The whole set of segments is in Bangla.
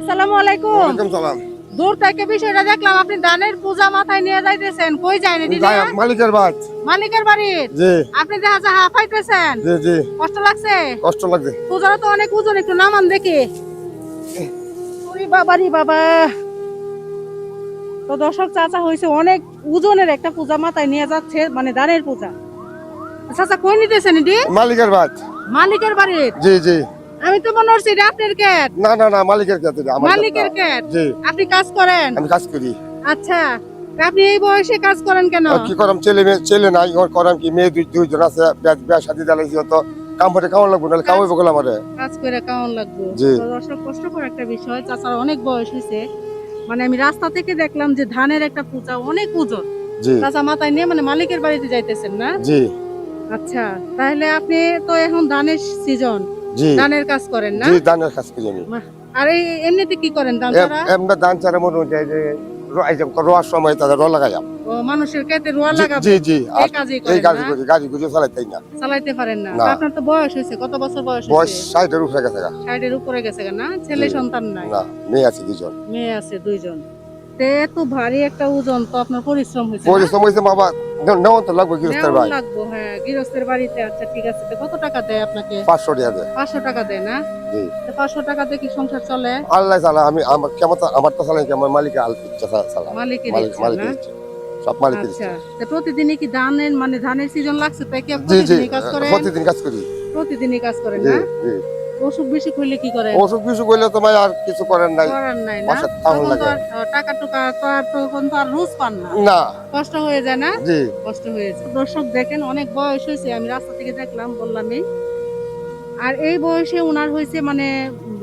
আসসালামু আলাইকুম। ওয়ালাইকুম সালাম। দূর থেকে বিষয়টা দেখলাম আপনি দানের পূজা মাথায় নিয়ে যাইতেছেন। কই যায়নি দিদি? মালিকের মালিকের জি। আপনি দেখা যায় হাফাইতেছেন জি জি। কষ্ট লাগছে? কষ্ট লাগছে। পূজারও তো অনেক ওজন একটু নামান দেখি। ওরে বাবা তো দর্শক চাচা হয়েছে অনেক ওজনের একটা পূজা মাথায় নিয়ে যাচ্ছে মানে দানের পূজা। চাচা কই নিতেছেন এটি মালিকের বাদ মালিকের বাড়ির জি জি। আমি তো মনে হচ্ছে এটা আপনার ক্যাট না না না মালিকের কাছে আমার মালিকের। ক্যাট জি। আপনি কাজ করেন? আমি কাজ করি। আচ্ছা আপনি এই বয়সে কাজ করেন কেন? কি করাম ছেলে মেয়ে ছেলে নাই ওর করাম কি? মেয়ে দুই দুইজন আছে বিয়া শাদি দালাইছি তো কাম করে খাওয়ান লাগবো নাহলে খাওয়াইবো গেলাম আমারে কাজ করে কেমন লাগবে। জি। তো দর্শক কষ্টকর একটা বিষয় চাচার অনেক বয়স হয়েছে। মানে আমি রাস্তা থেকে দেখলাম যে ধানের একটা পূজা অনেক ওজন। জি। চাচা মাথায় নিয়ে মানে মালিকের বাড়িতে যাইতেছেন না? জি। আচ্ছা তাহলে আপনি তো এখন ধানের সিজন জি। ধানের কাজ করেন না? জি ধানের কাজ করি আমি। আর এই এমনিতে কি করেন ধান এম- এমনি ধান চারা মনে হচ্ছে যে র- এই যে রোয়ার সময় তাদের র লাগাইয়াম মানুষের ক্ষেতে রোয়া লাগাবো জি জি। এই কাজই এই করেন কাজ না? করি গাড়ি গুজি চালাইতেই না। চালাইতে পারেন না। না। আপনার তো বয়স হয়েছে কত বছর বয়স বয়স হয়েছে ষাটের উপরে গেছে। ষাটের উপরে গেছে না? ছেলে সন্তান নাই। না মেয়ে আছে দুজন মেয়ে আছে দুইজন। এত ভারী একটা ওজন তো আপনার পরিশ্রম হয়েছে পরিশ্রম হয়েছে বাবা। নেওয়া তো লাগবে গৃহস্থের নেওয়ান ভাই হ্যাঁ গৃহস্থের বাড়িতে আচ্ছা ঠিক আছে। তো কত টাকা দেয় আপনাকে? পাঁচশো টাকা দেয়। পাঁচশো টাকা দেয় না? জি। তো পাঁচশো টাকাতে কি সংসার চলে? আল্লাহ আমি আমার কেমন আমার তো চালাই আমার মালিক আল ইচ্ছা চালা। মালিকের মালিক ইচ্ছা মালিক সব মালিকের আচ্ছা। তো প্রতিদিনই কি ধানের মানে ধানের সিজন লাগছে? তাই কি আপনি কাজ করেন? প্রতিদিন কাজ করি। প্রতিদিনই কাজ করেন জি জি। অসুখ বিসুখ হইলে কি করেন? অসুখ বিসুখ করলে তো ভাই আর কিছু করেন নাই। করার নাই না? তখন তো টাকা টুকা তো আর তখন তো আর রুজ পান না। না। কষ্ট হয়ে যায় না? জি। কষ্ট হয়েছে দর্শক দেখেন অনেক বয়স হয়েছে আমি রাস্তা থেকে দেখলাম বললামই আর এই বয়সে ওনার হয়েছে মানে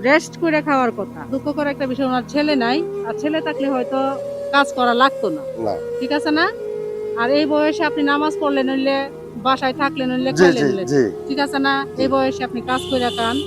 রেস্ট করে খাওয়ার কথা। দুঃখ দুঃখকর একটা বিষয় ওনার ছেলে নাই। আর ছেলে থাকলে হয়তো কাজ করা লাগতো না। ঠিক আছে না? আর এই বয়সে আপনি নামাজ পড়লেন নইলে বাসায় থাকলেন নইলে জি খাইলেন ঠিক আছে না? এই বয়সে আপনি কাজ করে খান।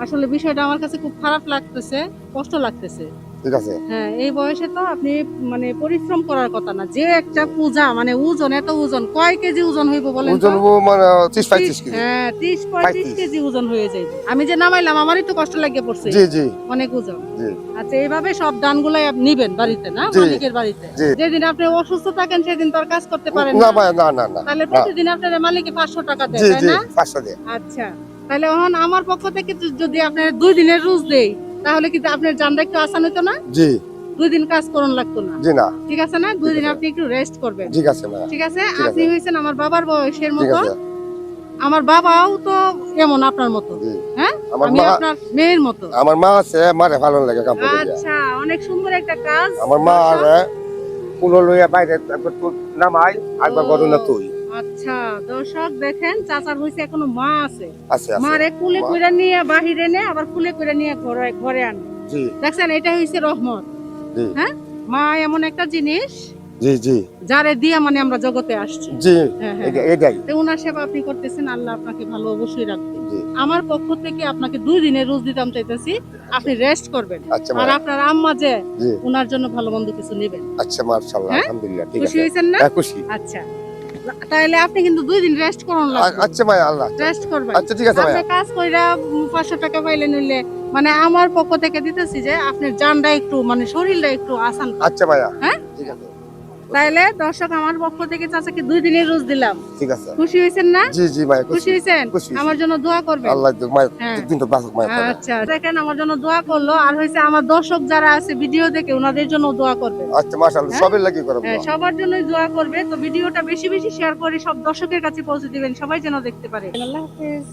আসলে বিষয়টা আমার কাছে খুব খারাপ লাগতেছে কষ্ট লাগতেছে। ঠিক আছে। হ্যাঁ এই বয়সে তো আপনি মানে পরিশ্রম করার কথা না যে একটা পূজা মানে ওজন এত ওজন কয় কেজি ওজন হইব বলেন ওজন মানে ত্রিশ পঁয়ত্রিশ কেজি। হ্যাঁ ত্রিশ পঁয়ত্রিশ 35 কেজি ওজন হয়ে যায়। আমি যে নামাইলাম আমারই তো কষ্ট লাগিয়ে পড়ছে। জি জি। অনেক ওজন। জি। আচ্ছা এইভাবে সব দান গুলাই নিবেন বাড়িতে না? মালিকের বাড়িতে? যেদিন আপনি অসুস্থ থাকেন সেদিন তো আর কাজ করতে পারেন না না। না না তাহলে প্রতিদিন আপনার মালিকে পাঁচশো টাকা দেয় তাই না? পাঁচশো দিয়ে। আচ্ছা। তাহলে এখন আমার পক্ষ থেকে যদি- আপনার দুই দিনের রুজ দেই তাহলে কি আপনার জানটা একটু আসান হতো না? জি। দুই দিন কাজ করুন লাগতো না। জি না। ঠিক আছে না? দুই দিন আপনি একটু রেস্ট করবেন। ঠিক আছে ঠিক আছে? আপনি। হয়েছেন আমার বাবার বয়সের মতো। আমার বাবাও তো এমন আপনার মতো। হ্যাঁ? আমি আপনার মেয়ের মতো। আমার মা আছে মারে ভালো লাগে দিয়া। আচ্ছা অনেক সুন্দর একটা কাজ। আমার মা আর কুলো লইয়া বাইরে নামাই একবার ও। গরু না তুই আচ্ছা দর্শক দেখেন চাচার হইছে এখনও মা আছে। মারে কুলে কইরা নিয়ে বাহিরে নে আবার কুলে কইরা নিয়ে ঘরে ঘরে আনে। দেখছেন এটা হইছে রহমত। হ্যাঁ? মা এমন একটা জিনিস জি জি। যারে দিয়া মানে আমরা জগতে আসছি। জি। হ্যাঁ হ্যাঁ। এটা- এটাই তো ওনার সেবা আপনি করতেছেন আল্লাহ আপনাকে ভালো অবশ্যই রাখবে। আমার পক্ষ থেকে আপনাকে দুই দিনের রোজ দিতাম চাইতেছি আপনি রেস্ট করবেন। আচ্ছা আর আপনার আম্মা যে ওনার জন্য ভালো মন্দ কিছু নেবেন। আচ্ছা মাশাআল্লাহ হ্যাঁ? আলহামদুলিল্লাহ ঠিক খুশি আছে। হয়েছেন না? হ্যাঁ খুশি। আচ্ছা। তাহলে আপনি কিন্তু দুই দিন রেস্ট করুন আচ্ছা ভাই আল্লাহ রেস্ট করবেন। আচ্ছা ঠিক আছে ভাই। আপনি কাজ কইরা উম, পাঁচশো টাকা পাইলে নইলে মানে আমার পক্ষ থেকে দিতেছি যে আপনার জানটা একটু মানে শরীরটা একটু আসান আচ্ছা ভাইয়া। হ্যাঁ? ঠিক আছে। তাইলে দর্শক আমার পক্ষ থেকে চাচাকে দুই দিনের রোজ দিলাম। ঠিক আছে। খুশি হয়েছেন না? জি জি ভাই খুশি। খুশি হয়েছেন? আমার জন্য দোয়া করবেন। আল্লাহ মায়ের হ্যাঁ। দিন তো বাসক মায়ের আচ্ছা দেখেন আমার জন্য দোয়া করল। আর হয়েছে আমার দর্শক যারা আছে ভিডিও দেখে ওনাদের জন্য দোয়া করবে আচ্ছা মাশাআল্লাহ হ্যাঁ? সবের লাগি করব। হ্যাঁ, সবার জন্যই দোয়া করবে। তো ভিডিওটা বেশি বেশি শেয়ার করে সব দর্শকের কাছে পৌঁছে দিবেন। সবাই যেন দেখতে পারে। আল্লাহ হাফেজ।